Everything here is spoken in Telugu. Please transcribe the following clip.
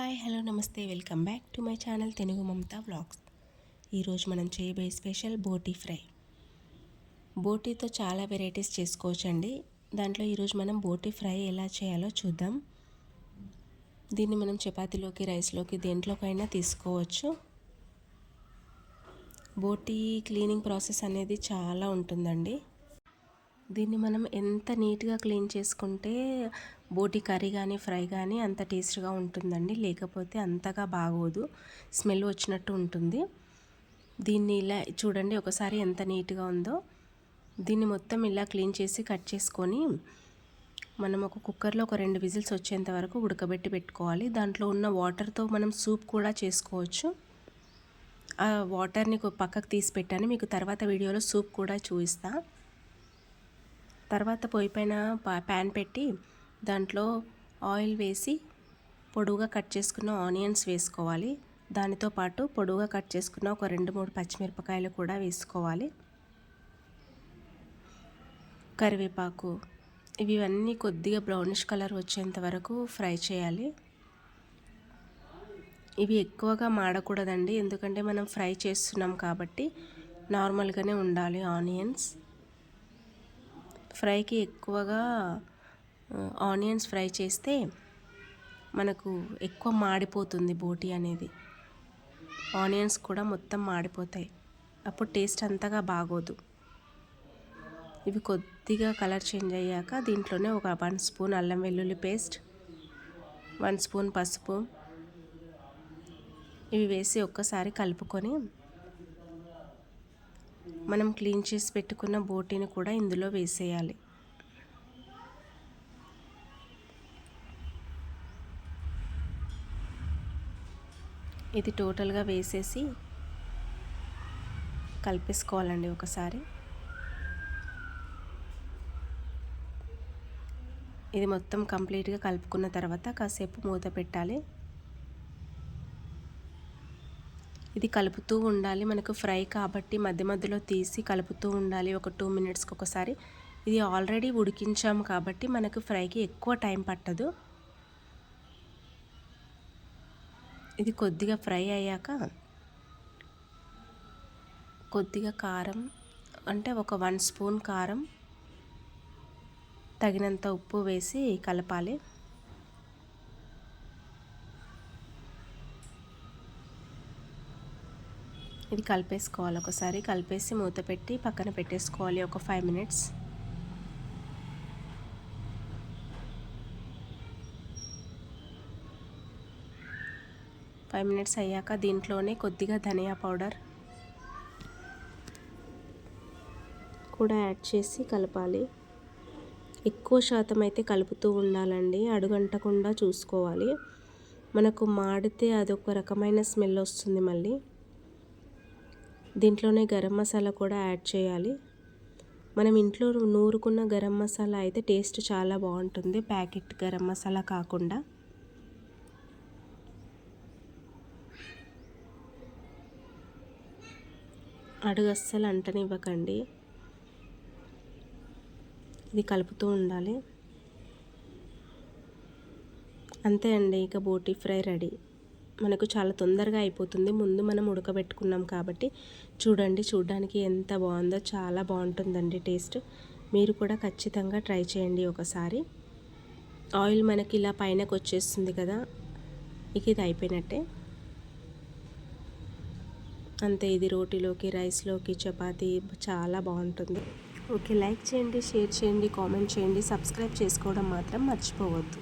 హాయ్ హలో నమస్తే. Welcome back to my channel Telugu Mamata vlogs. ఈరోజు మనం చేయబోయే స్పెషల్ బోటీ ఫ్రై. బోటీతో చాలా వెరైటీస్ చేసుకోవచ్చండి. దాంట్లో ఈరోజు మనం బోటీ ఫ్రై ఎలా చేయాలో చూద్దాం. దీన్ని మనం చపాతీలోకి రైస్లోకి దేంట్లోకైనా తీసుకోవచ్చు. బోటీ క్లీనింగ్ ప్రాసెస్ అనేది చాలా ఉంటుందండి. దీన్ని మనం ఎంత నీట్గా క్లీన్ చేసుకుంటే బోటి కర్రీ కానీ ఫ్రై కానీ అంత టేస్ట్గా ఉంటుందండి. లేకపోతే అంతగా బాగోదు. స్మెల్ వచ్చినట్టు ఉంటుంది. దీన్ని ఇలా చూడండి ఒకసారి ఎంత నీట్గా ఉందో. దీన్ని మొత్తం ఇలా క్లీన్ చేసి కట్ చేసుకొని మనం ఒక కుక్కర్లో ఒక రెండు విజిల్స్ వచ్చేంత వరకు ఉడకబెట్టి పెట్టుకోవాలి. దాంట్లో ఉన్న వాటర్తో మనం సూప్ కూడా చేసుకోవచ్చు. ఆ వాటర్ని పక్కకు తీసి పెట్టాను మీకు తర్వాత వీడియోలో సూప్ కూడా చూపిస్తాను తర్వాత పొయ్యి పైన ప్యాన్ పెట్టి దాంట్లో ఆయిల్ వేసి పొడువుగా కట్ చేసుకున్న ఆనియన్స్ వేసుకోవాలి. దానితో పాటు పొడువుగా కట్ చేసుకున్న ఒక రెండు మూడు పచ్చిమిరపకాయలు కూడా వేసుకోవాలి. కరివేపాకు ఇవి అన్నీ కొద్దిగా బ్రౌనిష్ కలర్ వచ్చేంత వరకు ఫ్రై చేయాలి. ఇవి ఎక్కువగా మాడకూడదండి ఎందుకంటే మనం ఫ్రై చేస్తున్నాం కాబట్టి నార్మల్గానే ఉండాలి ఆనియన్స్ ఫ్రైకి ఎక్కువగా ఆనియన్స్ ఫ్రై చేస్తే మనకు ఎక్కువ మాడిపోతుంది బోటి అనేది. ఆనియన్స్ కూడా మొత్తం మాడిపోతాయి. అప్పుడు టేస్ట్ అంతగా బాగోదు. ఇవి కొద్దిగా కలర్ చేంజ్ అయ్యాక దీంట్లోనే ఒక వన్ స్పూన్ అల్లం వెల్లుల్లి పేస్ట్ వన్ స్పూన్ పసుపు ఇవి వేసి ఒక్కసారి కలుపుకొని మనం క్లీన్ చేసి పెట్టుకున్న బోటీని కూడా ఇందులో వేసేయాలి. ఇది టోటల్గా వేసేసి కలిపేసుకోవాలండి ఒకసారి. ఇది మొత్తం కంప్లీట్గా కలుపుకున్న తర్వాత కాసేపు మూత పెట్టాలి. ఇది కలుపుతూ ఉండాలి. మనకు ఫ్రై కాబట్టి మధ్య మధ్యలో తీసి కలుపుతూ ఉండాలి. ఒక టూ మినిట్స్కి ఒకసారి. ఇది ఆల్రెడీ ఉడికించాం కాబట్టి మనకు ఫ్రైకి ఎక్కువ టైం పట్టదు. ఇది కొద్దిగా ఫ్రై అయ్యాక కొద్దిగా కారం అంటే ఒక వన్ స్పూన్ కారం తగినంత ఉప్పు వేసి కలపాలి. ఇది కలిపేసుకోవాలి ఒకసారి. కలిపేసి మూత పెట్టి పక్కన పెట్టేసుకోవాలి ఒక ఫైవ్ మినిట్స్ ఫైవ్ మినిట్స్ అయ్యాక దీంట్లోనే కొద్దిగా ధనియా పౌడర్ కూడా యాడ్ చేసి కలపాలి. ఎక్కువ శాతం అయితే కలుపుతూ ఉండాలండి. అడుగంటకుండా చూసుకోవాలి. మనకు మాడితే అదొక రకమైన స్మెల్ వస్తుంది మళ్ళీ. దీంట్లోనే గరం మసాలా కూడా యాడ్ చేయాలి. మనం ఇంట్లో నూరుకున్న గరం మసాలా అయితే టేస్ట్ చాలా బాగుంటుంది ప్యాకెట్ గరం మసాలా కాకుండా. అడుగు అస్సలు అంటనివ్వకండి. ఇది కలుపుతూ ఉండాలి. అంతే అండి ఇక బోటీ ఫ్రై రెడీ. మనకు చాలా తొందరగా అయిపోతుంది. ముందు మనం ఉడకబెట్టుకున్నాం కాబట్టి చూడండి చూడడానికి ఎంత బాగుందో చాలా బాగుంటుందండి టేస్ట్. మీరు కూడా ఖచ్చితంగా ట్రై చేయండి ఒకసారి. ఆయిల్ మనకి ఇలా పైనకు వచ్చేస్తుంది కదా ఇక ఇది అయిపోయినట్టే. అంతే ఇది రోటీలోకి రైస్లోకి చపాతీ చాలా బాగుంటుంది. ఓకే లైక్ చేయండి షేర్ చేయండి కామెంట్ చేయండి. సబ్స్క్రైబ్ చేసుకోవడం మాత్రం మర్చిపోవద్దు.